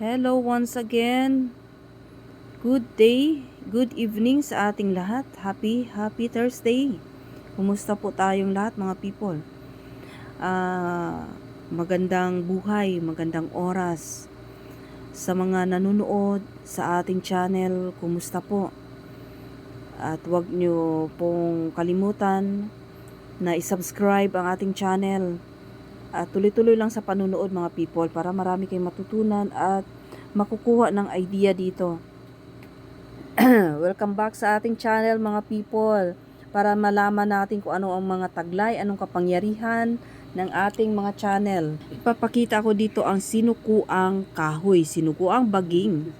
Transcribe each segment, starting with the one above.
Hello once again. Good day, good evening sa ating lahat. Happy, happy Thursday. Kumusta po tayong lahat mga people? Ah, magandang buhay, magandang oras. Sa mga nanonood sa ating channel, kumusta po? At huwag nyo pong kalimutan na isubscribe ang ating channel at tuloy-tuloy lang sa panunood mga people para marami kayong matutunan at makukuha ng idea dito. Welcome back sa ating channel mga people para malaman natin kung ano ang mga taglay, anong kapangyarihan ng ating mga channel. Ipapakita ko dito ang sinukuang kahoy, sinukuang baging.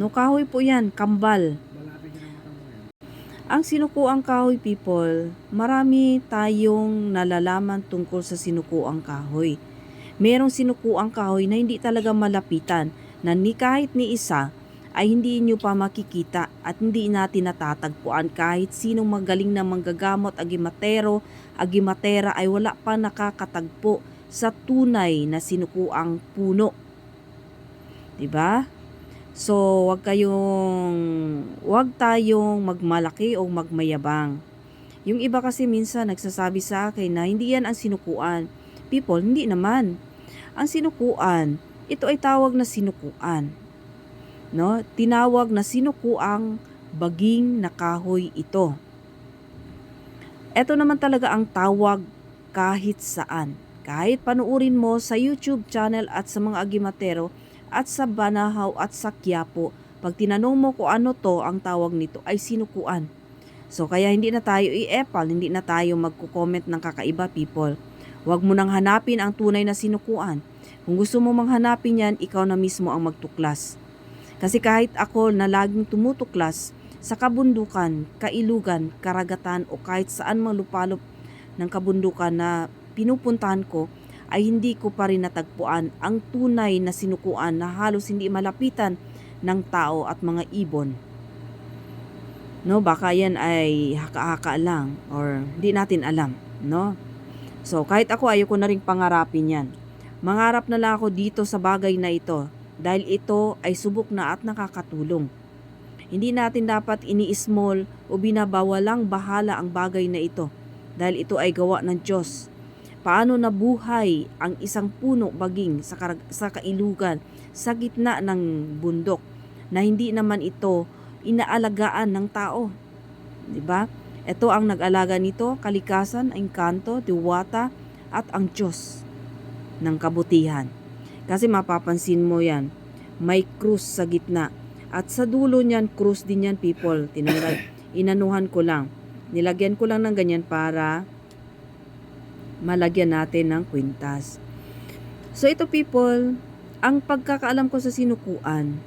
No kahoy po yan, kambal. Ang sinukuang kahoy people, marami tayong nalalaman tungkol sa sinukuang kahoy. Merong sinukuang kahoy na hindi talaga malapitan, na ni kahit ni isa ay hindi nyo pa makikita at hindi natin natatagpuan kahit sinong magaling na manggagamot agimatero, agimatera ay wala pa nakakatagpo sa tunay na sinukuang puno. 'Di ba? So, wag kayong, wag tayong magmalaki o magmayabang. Yung iba kasi minsan nagsasabi sa akin na hindi yan ang sinukuan. People, hindi naman. Ang sinukuan, ito ay tawag na sinukuan. No? Tinawag na sinukuang baging na kahoy ito. Ito naman talaga ang tawag kahit saan. Kahit panuurin mo sa YouTube channel at sa mga agimatero, at sa Banahaw at sa Quiapo. Pag tinanong mo kung ano to, ang tawag nito ay sinukuan. So kaya hindi na tayo i-epal, hindi na tayo magko-comment ng kakaiba people. Huwag mo nang hanapin ang tunay na sinukuan. Kung gusto mo manghanapin yan, ikaw na mismo ang magtuklas. Kasi kahit ako na laging tumutuklas sa kabundukan, kailugan, karagatan o kahit saan malupalop ng kabundukan na pinupuntahan ko, ay hindi ko pa rin natagpuan ang tunay na sinukuan na halos hindi malapitan ng tao at mga ibon. No, baka yan ay haka-haka lang or hindi natin alam, no? So, kahit ako ayoko na ring pangarapin yan. Mangarap na lang ako dito sa bagay na ito dahil ito ay subok na at nakakatulong. Hindi natin dapat ini-small o binabawalang bahala ang bagay na ito dahil ito ay gawa ng Diyos paano nabuhay ang isang puno baging sa, sa kailugan sa gitna ng bundok na hindi naman ito inaalagaan ng tao. 'Di ba? Ito ang nag-alaga nito, kalikasan, engkanto, diwata at ang Diyos ng kabutihan. Kasi mapapansin mo 'yan, may krus sa gitna. At sa dulo niyan, krus din yan people. Tinanggal, inanuhan ko lang. Nilagyan ko lang ng ganyan para malagyan natin ng kwintas. So ito people, ang pagkakaalam ko sa sinukuan,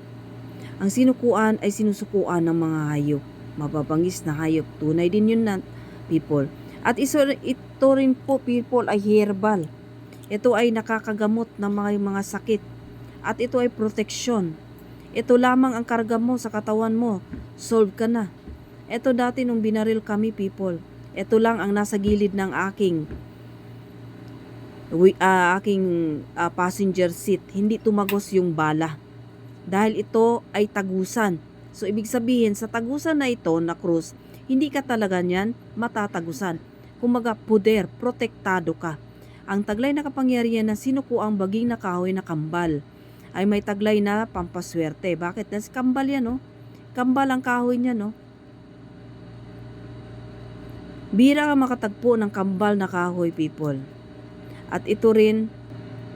ang sinukuan ay sinusukuan ng mga hayop. Mababangis na hayop. Tunay din yun na people. At iso, ito rin po people ay herbal. Ito ay nakakagamot ng mga, mga sakit. At ito ay proteksyon. Ito lamang ang karga mo sa katawan mo. Solve ka na. Ito dati nung binaril kami people. Ito lang ang nasa gilid ng aking wi- ah, aking ah, passenger seat, hindi tumagos yung bala. Dahil ito ay tagusan. So, ibig sabihin, sa tagusan na ito na cruise, hindi ka talaga niyan matatagusan. Kumaga, puder, protektado ka. Ang taglay na kapangyarihan na sinuko ang baging na kahoy na kambal ay may taglay na pampaswerte. Bakit? Nas kambal yan, no? Kambal ang kahoy niya, no? Bira ka makatagpo ng kambal na kahoy, people. At ito rin,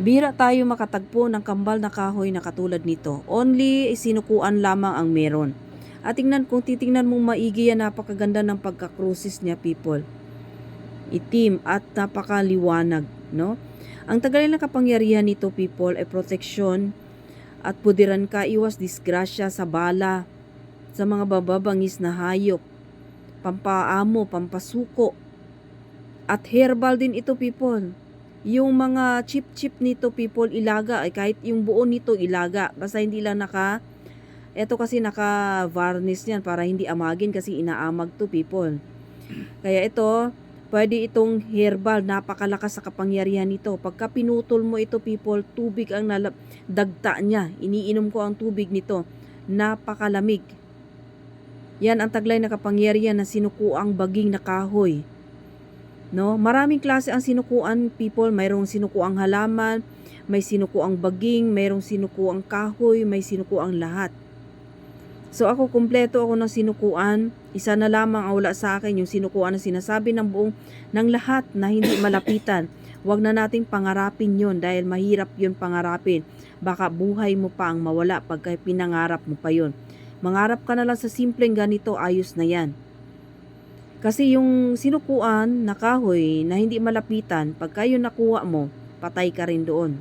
bira tayo makatagpo ng kambal na kahoy na katulad nito. Only sinukuan lamang ang meron. At tingnan, kung titingnan mong maigi yan, napakaganda ng pagkakrusis niya, people. Itim at napakaliwanag, no? Ang tagal na kapangyarihan nito, people, ay proteksyon at pudiran ka iwas disgrasya sa bala, sa mga bababangis na hayop, pampaamo, pampasuko, at herbal din ito, people. Yung mga chip-chip nito people ilaga ay kahit yung buo nito ilaga basta hindi lang naka eto kasi naka varnish yan para hindi amagin kasi inaamag to people. Kaya ito Pwede itong herbal, napakalakas sa kapangyarihan nito. Pagka pinutol mo ito people, tubig ang nalab- dagta niya. Iniinom ko ang tubig nito. Napakalamig. Yan ang taglay na kapangyarihan na sinukuang baging na kahoy. No, maraming klase ang sinukuan people, mayroong sinukuang halaman, may sinukuang baging, mayroong sinukuang kahoy, may sinukuang lahat. So ako kumpleto ako ng sinukuan, isa na lamang ang wala sa akin yung sinukuan na sinasabi ng buong ng lahat na hindi malapitan. Huwag na nating pangarapin yon dahil mahirap yon pangarapin. Baka buhay mo pa ang mawala pagka pinangarap mo pa yon. Mangarap ka na lang sa simpleng ganito, ayos na yan. Kasi yung sinukuan na kahoy na hindi malapitan, pagka yun nakuha mo, patay ka rin doon.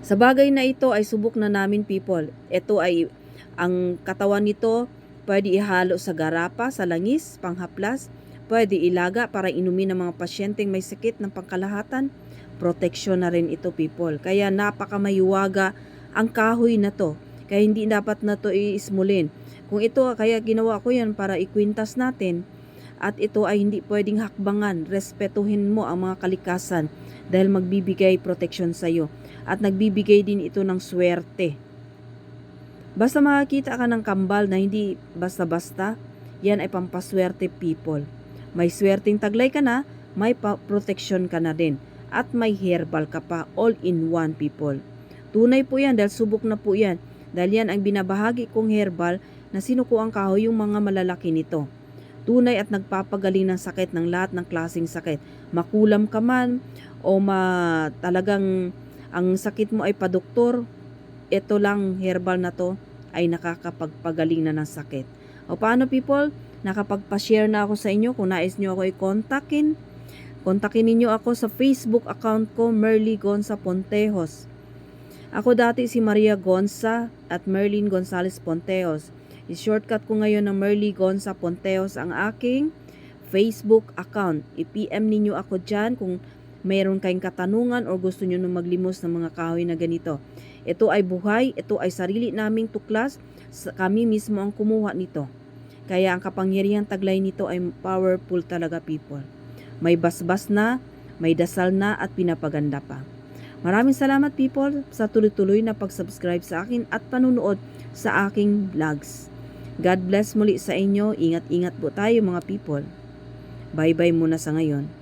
Sa bagay na ito ay subok na namin people. Ito ay ang katawan nito pwede ihalo sa garapa, sa langis, panghaplas, pwede ilaga para inumin ng mga pasyenteng may sakit ng pangkalahatan. Proteksyon na rin ito people. Kaya napakamayuwaga ang kahoy na to. Kaya hindi dapat na to iismulin. Kung ito, kaya ginawa ko yan para ikwintas natin at ito ay hindi pwedeng hakbangan. Respetuhin mo ang mga kalikasan dahil magbibigay proteksyon sa iyo at nagbibigay din ito ng swerte. Basta makakita ka ng kambal na hindi basta-basta, yan ay pampaswerte people. May swerting taglay ka na, may proteksyon ka na din. At may herbal ka pa, all in one people. Tunay po yan dahil subok na po yan. Dahil yan ang binabahagi kong herbal na sinukuang kahoy yung mga malalaki nito. Tunay at nagpapagaling ng sakit ng lahat ng klasing sakit. Makulam ka man o ma talagang ang sakit mo ay padoktor, ito lang herbal na to ay nakakapagpagaling na ng sakit. O paano people? Nakapagpa-share na ako sa inyo kung nais nyo ako i-kontakin. Kontakin ninyo ako sa Facebook account ko, Merly Gonza Pontejos. Ako dati si Maria Gonza at Merlin Gonzales Pontejos. I-shortcut ko ngayon ng Merly Gonza Pontejos ang aking Facebook account. I-PM ninyo ako dyan kung mayroon kayong katanungan o gusto nyo na maglimos ng mga kahoy na ganito. Ito ay buhay, ito ay sarili naming tuklas, kami mismo ang kumuha nito. Kaya ang kapangyarihan taglay nito ay powerful talaga people. May basbas na, may dasal na at pinapaganda pa. Maraming salamat people sa tuloy-tuloy na pag-subscribe sa akin at panunood sa aking vlogs. God bless muli sa inyo. Ingat-ingat po tayo mga people. Bye-bye muna sa ngayon.